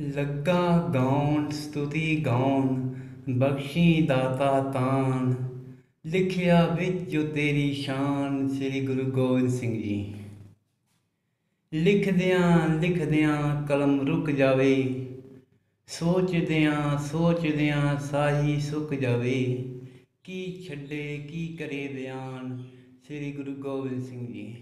ਲੱਗਾ ਗਾਉਣ, ਸਤੁਤੀ ਗਾਉਣ, ਬਖਸ਼ੀ ਦਾਤਾ ਤਾਨ ਲਿਖਿਆ ਵਿੱਚ ਜੋ ਤੇਰੀ ਸ਼ਾਨ, ਸ੍ਰੀ ਗੁਰੂ ਗੋਬਿੰਦ ਸਿੰਘ ਜੀ। ਲਿਖਦਿਆਂ ਲਿਖਦਿਆਂ ਕਲਮ ਰੁਕ ਜਾਵੇ, ਸੋਚਦਿਆਂ ਸੋਚਦਿਆਂ ਸਾਹੀ ਸੁੱਕ ਜਾਵੇ। ਕੀ ਛੱਡੇ, ਕੀ ਕਰੇ ਬਿਆਨ, ਸ੍ਰੀ ਗੁਰੂ ਗੋਬਿੰਦ ਸਿੰਘ ਜੀ।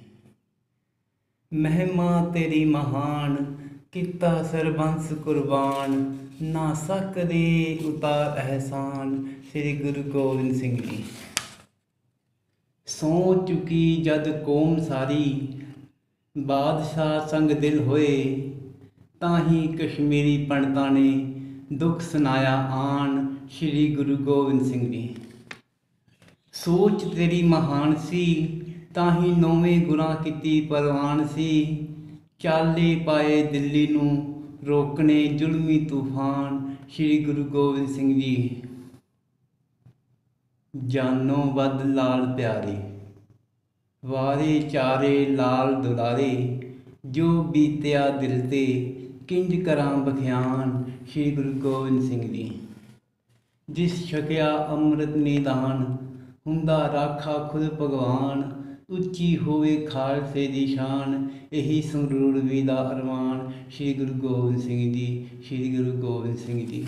ਮਹਿਮਾ ਤੇਰੀ ਮਹਾਨ ਕੀਤਾ ਸਰਬੰਸ ਕੁਰਬਾਨ, ਨਾ ਸਕਦੇ ਉਤਾਰ ਅਹਿਸਾਨ, ਸ੍ਰੀ ਗੁਰੂ ਗੋਬਿੰਦ ਸਿੰਘ ਜੀ। ਸੌ ਚੁਕੀ ਜਦ ਕੌਮ ਸਾਰੀ, ਬਾਦਸ਼ਾਹ ਸੰਗ ਦਿਲ ਹੋਏ ਤਾਂ ਹੀ ਕਸ਼ਮੀਰੀ ਪੰਡਤਾਂ ਨੇ ਦੁੱਖ ਸੁਨਾਇਆ ਆਣ ਸ੍ਰੀ ਗੁਰੂ ਗੋਬਿੰਦ ਸਿੰਘ ਜੀ। ਸੋਚ ਤੇਰੀ ਮਹਾਨ ਸੀ ਤਾਂ ਹੀ ਨੌਵੇਂ ਗੁਰਾਂ ਕੀਤੀ ਪਰਵਾਨ ਸੀ। ਚਾਲੇ ਪਾਏ ਦਿੱਲੀ ਨੂੰ, ਰੋਕਣੇ ਜ਼ੁਲਮੀ ਤੂਫਾਨ, ਸ੍ਰੀ ਗੁਰੂ ਗੋਬਿੰਦ ਸਿੰਘ ਜੀ। ਜਾਨੋਂ ਵੱਧ ਲਾਲ ਪਿਆਰੇ, ਵਾਰੇ ਚਾਰੇ ਲਾਲ ਦੁਲਾਰੇ, ਜੋ ਬੀਤਿਆ ਦਿਲ ਤੇ ਕਿੰਜ ਕਰਾਂ ਬਖਿਆਨ, ਸ੍ਰੀ ਗੁਰੂ ਗੋਬਿੰਦ ਸਿੰਘ ਜੀ। ਜਿਸ ਛਕਿਆ ਅੰਮ੍ਰਿਤ ਨਿਦਾਨ, ਹੁੰਦਾ ਰਾਖਾ ਖੁਦ ਭਗਵਾਨ ਉੱਚੀ ਹੋਵੇ ਖਾਲਸੇ ਦੀ ਸ਼ਾਨ, ਇਹੀ ਸੰਗਰੂਰ ਵੀ ਦਾ ਅਰਮਾਨ। ਸ੍ਰੀ ਗੁਰੂ ਗੋਬਿੰਦ ਸਿੰਘ ਜੀ, ਸ੍ਰੀ ਗੁਰੂ ਗੋਬਿੰਦ ਸਿੰਘ ਜੀ।